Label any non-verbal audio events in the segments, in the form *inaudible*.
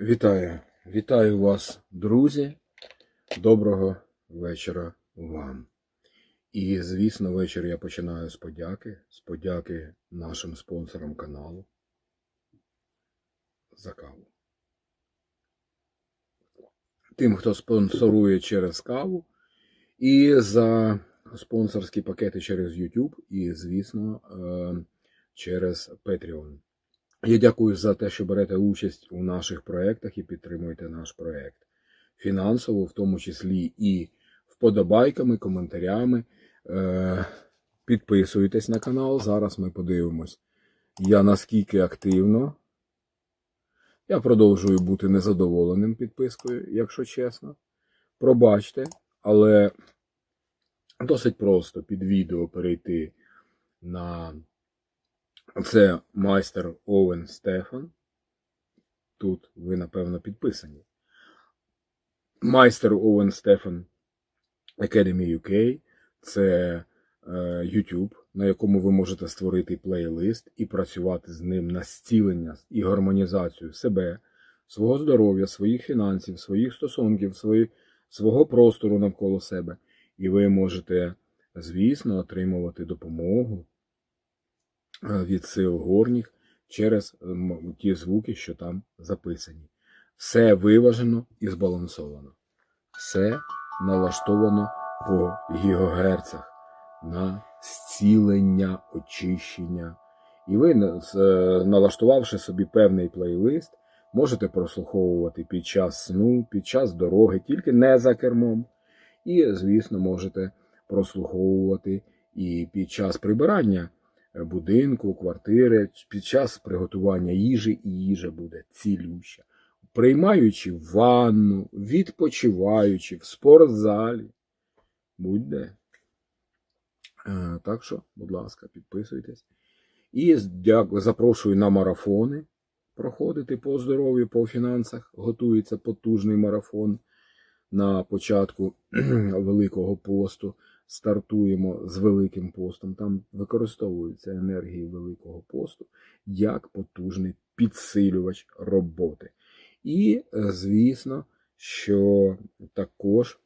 Вітаю, вітаю вас, друзі. Доброго вечора вам. І, звісно, вечір я починаю з подяки, з подяки нашим спонсорам каналу за каву. Тим, хто спонсорує через каву, і за спонсорські пакети через YouTube, і, звісно, е, через Patreon. Я дякую за те, що берете участь у наших проєктах і підтримуєте наш проєкт. Фінансово, в тому числі і вподобайками, коментарями. Е, Підписуйтесь на канал. Зараз ми подивимось, я наскільки активно. Я продовжую бути незадоволеним підпискою, якщо чесно. Пробачте, але досить просто під відео перейти на це майстер Овен Стефан. Тут ви, напевно, підписані. Майстер Овен Стефан Academy UK це е, YouTube, на якому ви можете створити плейлист і працювати з ним на зцілення і гармонізацію себе, свого здоров'я, своїх фінансів, своїх стосунків, свої, свого простору навколо себе. І ви можете, звісно, отримувати допомогу від сил горніх через ті звуки, що там записані. Все виважено і збалансовано. Все налаштовано по гігагерцах на зцілення, очищення. І ви, е, налаштувавши собі певний плейлист, можете прослуховувати під час сну, під час дороги, тільки не за кермом. І, звісно, можете прослуховувати і під час прибирання е, будинку, квартири, під час приготування їжі, і їжа буде цілюща. Приймаючи ванну, відпочиваючи в спортзалі. Будь-де. Е, Так що, будь ласка, підписуйтесь. І дякую, запрошую на марафони проходити по здоров'ю, по фінансах. Готується потужний марафон на початку *clears throat* Великого посту. Стартуємо з Великим постом. Там використовуються енергії Великого посту як потужний підсилювач роботи. І, е, звісно, що також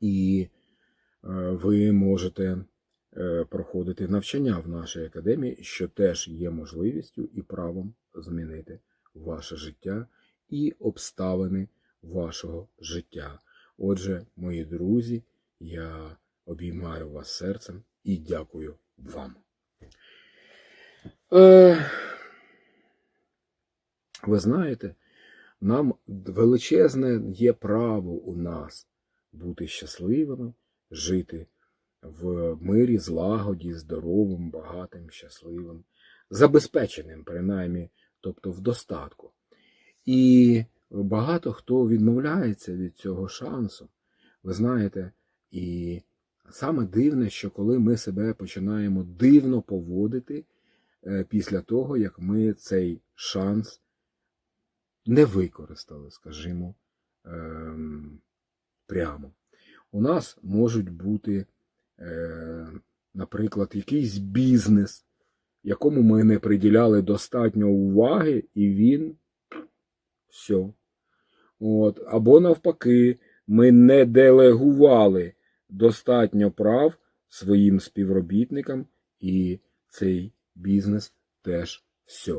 і е, ви можете е, проходити навчання в нашій академії, що теж є можливістю і правом змінити ваше життя і обставини вашого життя. Отже, мої друзі, я обіймаю вас серцем і дякую вам. Е, ви знаєте, нам величезне є право у нас бути щасливими, жити в мирі, злагоді, здоровим, багатим, щасливим, забезпеченим, принаймні, тобто в достатку. І багато хто відмовляється від цього шансу. Ви знаєте, і саме дивне, що коли ми себе починаємо дивно поводити е, після того, як ми цей шанс не використали, скажімо, ем, прямо. У нас можуть бути, е, наприклад, якийсь бізнес, якому ми не приділяли достатньо уваги, і він все. От. Або навпаки, ми не делегували достатньо прав своїм співробітникам, і цей бізнес теж все.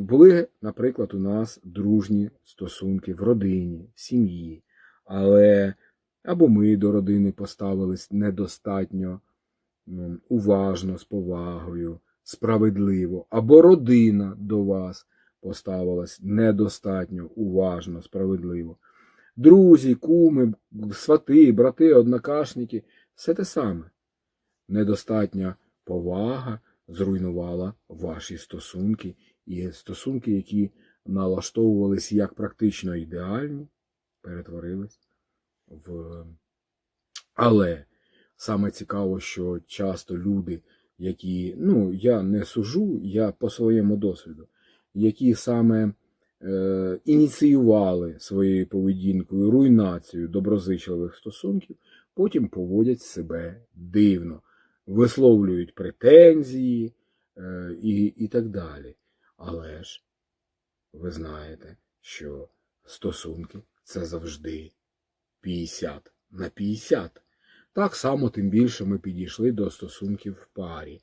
Були, наприклад, у нас дружні стосунки в родині, в сім'ї, але або ми до родини поставились недостатньо уважно, з повагою, справедливо, або родина до вас поставилась недостатньо уважно, справедливо. Друзі, куми, свати, брати, однокашники все те саме. Недостатня повага зруйнувала ваші стосунки, і стосунки, які налаштовувались як практично ідеальні, перетворились в. Але саме цікаво, що часто люди, які, ну, я не сужу, я по своєму досвіду, які саме ініціювали своєю поведінкою руйнацію доброзичливих стосунків, потім поводять себе дивно, висловлюють претензії е, і, і так далі. Але ж ви знаєте, що стосунки це завжди 50 на 50. Так само, тим більше ми підійшли до стосунків в парі.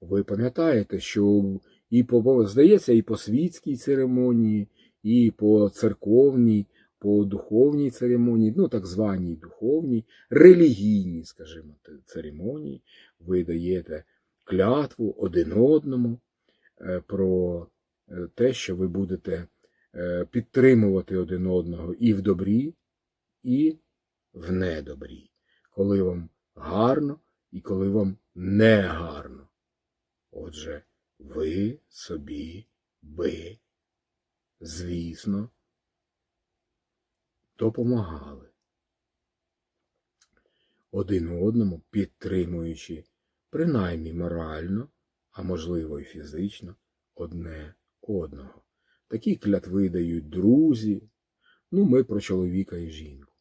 Ви пам'ятаєте, що і по, здається, і по світській церемонії, і по церковній, по духовній церемонії, ну так званій духовній, релігійній, скажімо, церемонії, ви даєте клятву один одному е, про е, те, що ви будете е, підтримувати один одного і в добрі, і в недобрі, коли вам гарно і коли вам не гарно. Отже, ви собі би, звісно, допомагали один одному, підтримуючи принаймні морально, а можливо і фізично, одне одного. Такі клятви дають друзі. Ну, ми про чоловіка і жінку.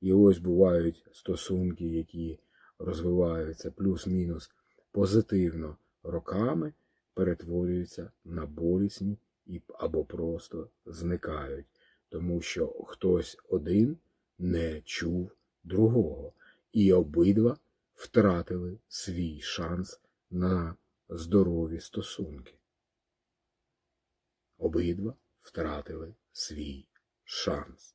І ось бувають стосунки, які розвиваються плюс-мінус позитивно роками, перетворюються на болісні і або просто зникають, тому що хтось один не чув другого, і обидва втратили свій шанс на здорові стосунки. Обидва втратили свій шанс.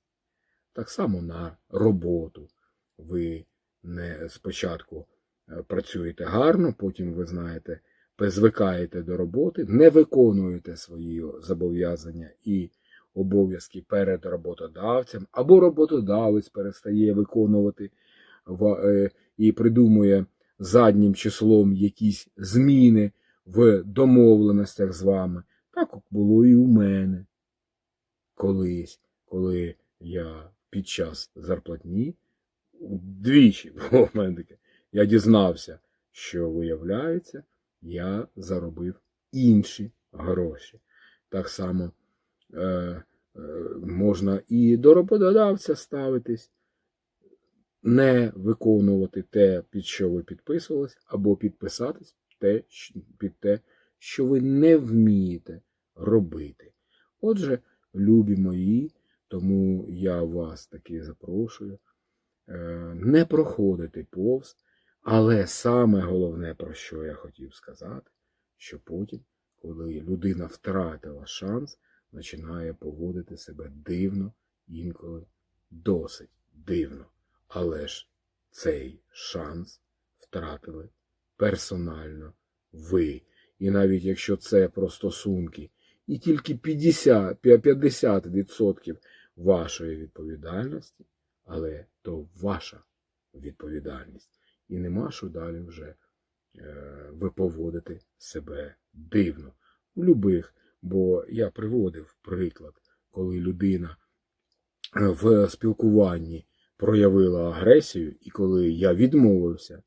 Так само на роботу. Ви не спочатку е, працюєте гарно, потім ви знаєте, звикаєте до роботи, не виконуєте свої зобов'язання і обов'язки перед роботодавцем, або роботодавець перестає виконувати е, і придумує заднім числом якісь зміни в домовленостях з вами. Так було і у мене колись, коли я під час зарплатні двічі *laughs* було в мене таке. Я дізнався, що виявляється, я заробив інші гроші. Так само е, е, можна і до роботодавця ставитись, не виконувати те, під що ви підписувались, або підписатись те, під те, що ви не вмієте робити. Отже, любі мої, тому я вас таки запрошую е, не проходити повз, але саме головне, про що я хотів сказати, що потім, коли людина втратила шанс, починає поводити себе дивно, інколи досить дивно. Але ж цей шанс втратили персонально ви. І навіть якщо це про стосунки, і тільки 50, 50% вашої відповідальності, але то ваша відповідальність. І нема що далі вже е, ви себе дивно. У любих, бо я приводив приклад, коли людина е, в спілкуванні проявила агресію, і коли я відмовився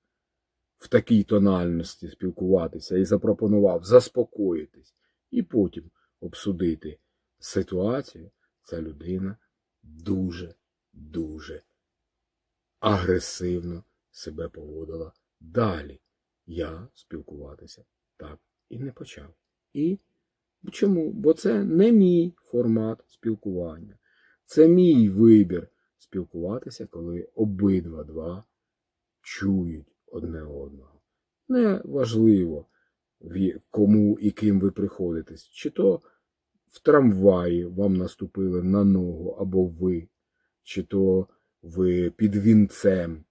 в такій тональності спілкуватися і запропонував заспокоїтись, і потім обсудити ситуацію, ця людина дуже, дуже агресивно себе поводила далі. Я спілкуватися так і не почав. І чому? Бо це не мій формат спілкування. Це мій вибір спілкуватися, коли обидва два чують одне одного. Не важливо, кому і ким ви приходитесь, чи то в трамваї вам наступили на ногу або ви, чи то ви під вінцем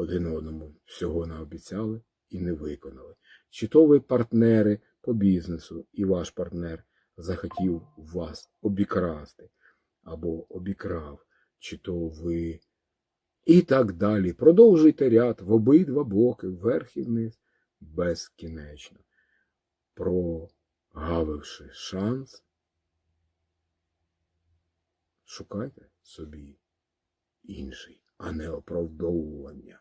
один одному всього наобіцяли і не виконали. Чи то ви партнери по бізнесу, і ваш партнер захотів вас обікрасти або обікрав, чи то ви. І так далі. Продовжуйте ряд в обидва боки, вверх і вниз, безкінечно. Прогавивши шанс, шукайте собі інший, а не оправдовування.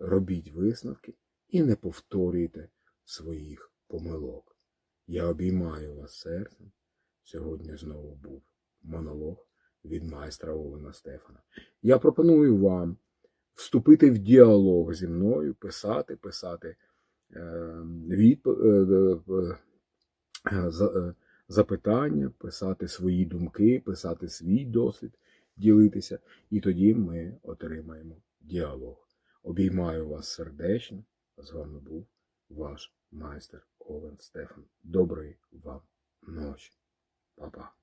Робіть висновки і не повторюйте своїх помилок. Я обіймаю вас серцем. Сьогодні знову був монолог від майстра Овена Стефана. Я пропоную вам вступити в діалог зі мною, писати, писати е, відп... е, е, запитання, писати свої думки, писати свій досвід, ділитися, і тоді ми отримаємо діалог. Обіймаю вас сердечно. З вами був ваш майстер Овен Стефан. Доброї вам ночі. Па-па.